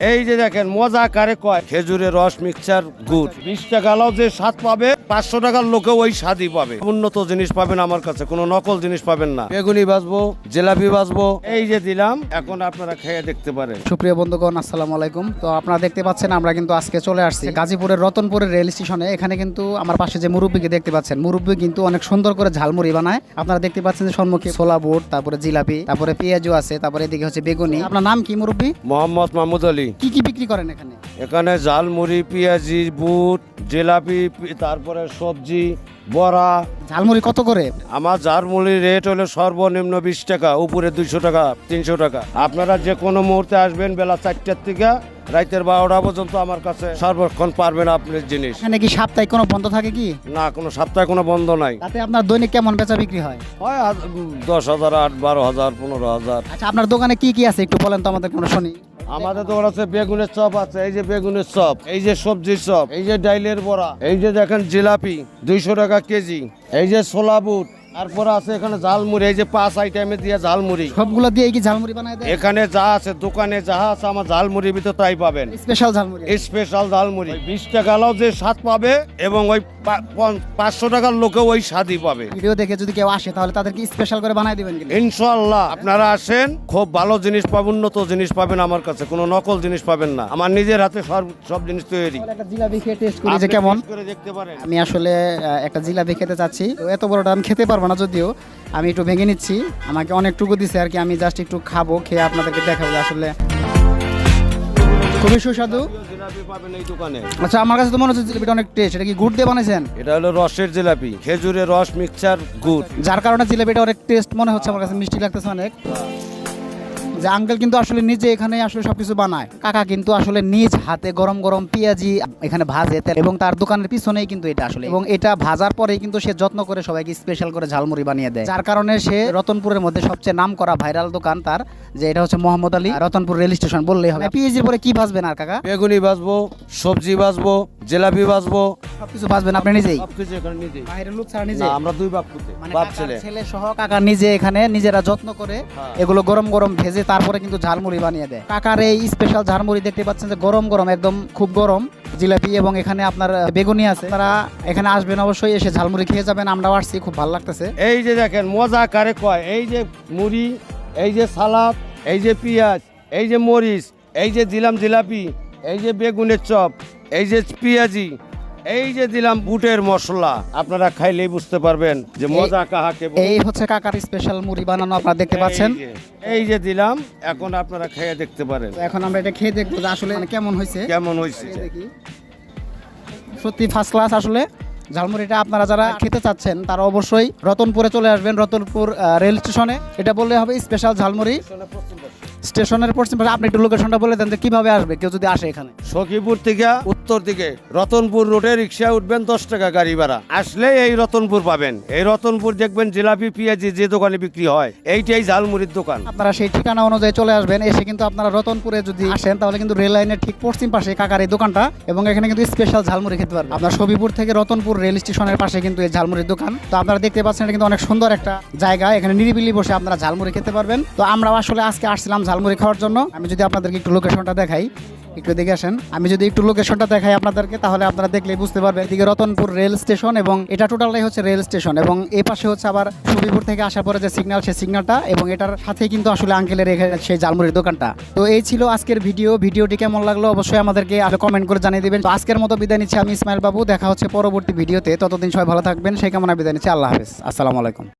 এই যে দেখেন মজা কারে কয়? খেজুরের রস মিক্সচার গুড়। বিশ টাকালাও যে স্বাদ পাবে পাঁচশো টাকার লোকে ওই স্বাদই পাবে। উন্নত জিনিস পাবেন আমার কাছে কোনো নকল জিনিস পাবেন না। বেগুনি বাজবো জিলাপি বাজবো এই যে দিলাম এখন আপনারা খেয়ে দেখতে পারেন। সুপ্রিয় বন্ধুগণ আসসালামু আলাইকুম। তো আপনারা দেখতে পাচ্ছেন আমরা কিন্তু আজকে চলে আসছি গাজীপুরের রতনপুরের রেল স্টেশনে। এখানে কিন্তু আমার পাশে যে মুরব্বীকে দেখতে পাচ্ছেন মুরব্বী কিন্তু অনেক সুন্দর করে ঝালমুড়ি বানায়। আপনারা দেখতে পাচ্ছেন যে সম্মুখে ছোলা বুট তারপরে জিলাপি তারপরে পেঁয়াজও আছে তারপরে এদিকে হচ্ছে বেগুনি। আপনার নাম কি মুরব্বী? মোহাম্মদ মাহমুদ আলী। কি কি বিক্রি করেন এখানে? এখানে ঝালমুড়ি পেঁয়াজি বুট জিলাপি তারপরে সবজি বড়া। ঝালমুড়ি কত করে? আমার ঝালমুড়ির রেট হলো সর্বনিম্ন বিশ টাকা উপরে দুইশো টাকা তিনশো টাকা। আপনারা যে কোনো মুহূর্তে আসবেন বেলা চারটার থেকে রাতের বারোটা পর্যন্ত আমার কাছে সর্বক্ষণ পারবেন আপনার জিনিস। এখানে কি সাপ্তাহিক কোনো বন্ধ থাকে কি? না কোনো সপ্তাহে কোনো বন্ধ নাই। তাতে আপনার দৈনিক কেমন বেচা বিক্রি হয়? হয় দশ হাজার আট বারো হাজার পনেরো হাজার। আচ্ছা আপনার দোকানে কি কি আছে একটু বলেন তো আমাদের কোনো শুনি। আমাদের দোকান আছে বেগুনের চপ আছে, এই যে বেগুনের চপ, এই যে সবজির চপ, এই যে ডাইলের বড়া, এই যে দেখেন জিলাপি, দুইশো টাকা কেজি, এই যে ছোলা বুট তারপরে আছে এখানে ঝালমুড়ি এই যে পাঁচ আইটেমে দিয়ে ঝালমুড়ি। সবগুলো দিয়ে কি ঝালমুড়ি বানায় দেয়? এখানে যা আছে দোকানে যা আছে আমার ঝালমুড়ির ভিতর তাই পাবেন। স্পেশাল ঝালমুড়ি। স্পেশাল ঝালমুড়ি। বিশ টাকালাও যে স্বাদ পাবে এবং ওই পাঁচশো টাকার লোকে ওই স্বাদই পাবে। ভিডিও দেখে যদি কেউ আসে তাহলে তাদেরকে স্পেশাল করে বানায় দিবেন ইনশাল্লাহ আপনারা আসেন খুব ভালো জিনিস পাবেন উন্নত জিনিস পাবেন আমার কাছে কোনো নকল জিনিস পাবেন না। আমার নিজের হাতে সব সব জিনিস তৈরি। একটা জিলাপি খেয়ে টেস্ট করি যে কেমন। করে দেখতে পারেন। আমি আসলে একটা জিলাপি খেতে চাচ্ছি। এত বড়টা আমি খেতে পারব না যদিও আমি একটু ভেঙে নিচ্ছি। আমাকে অনেকটুকু দিছে আর কি আমি জাস্ট একটু খাব খেয়ে আপনাদেরকে দেখাবো আসলে খুবই সুস্বাদু। আচ্ছা আমার কাছে তো মনে হচ্ছে জিলাপিটা অনেক টেস্ট এটা কি গুড় দিয়ে বানাইছেন? এটা হলো রসের জিলাপি খেজুরের রস মিক্সচার গুড়। যার কারণে জিলাপিটা অনেক টেস্ট মনে হচ্ছে আমার কাছে মিষ্টি লাগতেছে অনেক। যে আঙ্কেল কিন্তু আসলে নিজে এখানে আসলে সবকিছু বানায়। কাকা কিন্তু আসলে নিজ হাতে গরম গরম পেঁয়াজি এখানে ভাজে তেল এবং তার দোকানের পিছনেই কিন্তু এটা আসলে। এবং এটা ভাজার পরেই কিন্তু সে যত্ন করে সবাইকে স্পেশাল করে ঝালমুড়ি বানিয়ে দেয়। যার কারণে সে রতনপুরের মধ্যে সবচেয়ে নাম করা ভাইরাল দোকান তার যে এটা হচ্ছে মোহাম্মদ আলী রতনপুর রেল স্টেশন বললেই হবে। পেঁয়াজির পরে কি ভাজবেন আর কাকা? বেগুনি বাজবো সবজি বাজবো জিলাপি বাজবো সবকিছু ভাজবেন আপনি নিজেই? সবকিছু এখানে নিজে বাইরের লোক ছাড়া নিজে না আমরা দুই বাপ পুতে মানে বাপ ছেলে। ছেলে সহ কাকা নিজে এখানে নিজেরা যত্ন করে হ্যাঁ। এগুলো গরম গরম ভেজে তারপরে কিন্তু ঝালমুড়ি বানিয়ে দেয়। কাকার এই স্পেশাল ঝালমুড়ি দেখতে পাচ্ছেন যে গরম গরম একদম খুব গরম। জিলাপি এবং এখানে আপনার বেগুনি আছে। তারা এখানে আসবেন অবশ্যই এসে ঝালমুড়ি খেয়ে যাবেন। আমরাও আসছি খুব ভালো লাগতেছে। এই যে দেখেন মজা কারে কয়? এই যে মুড়ি এই যে সালাদ এই যে পেঁয়াজ এই যে মরিচ এই যে দিলাম জিলাপি এই যে বেগুনের চপ এই যে পেঁয়াজি এই যে দিলাম বুটের মশলা আপনারা খাইলেই বুঝতে পারবেন যে মজা কাহাকে বলে। এই হচ্ছে কাকার স্পেশাল মুড়ি বানানো আপনারা দেখতে পাচ্ছেন। এই যে- এই যে দিলাম এখন আপনারা খেয়ে দেখতে পারেন। তো এখন আমরা এটা খেয়ে দেখব যে আসলে মানে কেমন হয়েছে। কেমন হয়েছে? খেয়ে দেখি। সত্যি ফার্স্ট ক্লাস আসলে ঝালমুড়িটা আপনারা যারা খেতে চাচ্ছেন তারা অবশ্যই রতনপুরে চলে আসবেন রতনপুর আহ, রেল স্টেশনে এটা বললে হবে স্পেশাল ঝালমুড়ি। স্টেশনের পশ্চিম পাশে আপনি একটু লোকেশনটা বলে দেন যে কীভাবে আসবে কেউ যদি আসে এখানে। সখীপুর থেকে উত্তর দিকে রতনপুর রোডে রিক্সা উঠবেন দশ টাকা গাড়ি ভাড়া। আসলে এই রতনপুর পাবেন। এই রতনপুর দেখবেন জিলাপি পেঁয়াজি যে দোকানে বিক্রি হয় এইটাই ঝালমুড়ির দোকান। আপনারা সেই ঠিকানা অনুযায়ী চলে আসবেন এসে কিন্তু আপনারা রতনপুরে যদি আসেন তাহলে কিন্তু রেল লাইনের ঠিক পশ্চিম পাশে কাকার এই দোকানটা এবং এখানে কিন্তু স্পেশাল ঝালমুড়ি খেতে পারবেন। আপনার সবিপুর থেকে রতনপুর রেল স্টেশনের পাশে কিন্তু এই ঝালমুড়ির দোকান। তো আপনারা দেখতে পাচ্ছেন এটা কিন্তু অনেক সুন্দর একটা জায়গা এখানে নিরিবিলি বসে আপনারা ঝালমুড়ি খেতে পারবেন। তো আমরাও আসলে আজকে আসছিলাম ঝালমুড়ি খাওয়ার জন্য, আমি যদি আপনাদেরকে একটু লোকেশনটা দেখাই, একটু দেখে আসেন। আমি যদি একটু লোকেশনটা দেখাই আপনাদেরকে, তাহলে আপনারা দেখলেই বুঝতে পারবেন, এদিকে রতনপুর রেল স্টেশন এবং এটা টোটালটাই হচ্ছে রেল স্টেশন এবং এই পাশে হচ্ছে আবার সুবিপুর থেকে আসার পরে যে সিগন্যাল সেই সিগন্যালটা এবং এটার সাথে কিন্তু আসলে আঙ্কেলের সেই জালমুড়ির দোকানটা। তো এই ছিল আজকের ভিডিও ভিডিওটি কেমন লাগল অবশ্যই আমাদেরকে আরও কমেন্ট করে জানিয়ে দিবেন। তো আজকের মতো বিদায় নিচ্ছি, আমি ইসমাইল বাবু, দেখা হচ্ছে পরবর্তী ভিডিওতে ততদিন সবাই ভালো থাকবেন, সেই কামনা বিদায় নিচ্ছি, আল্লাহ হাফেজ, আসসালামু আলাইকুম।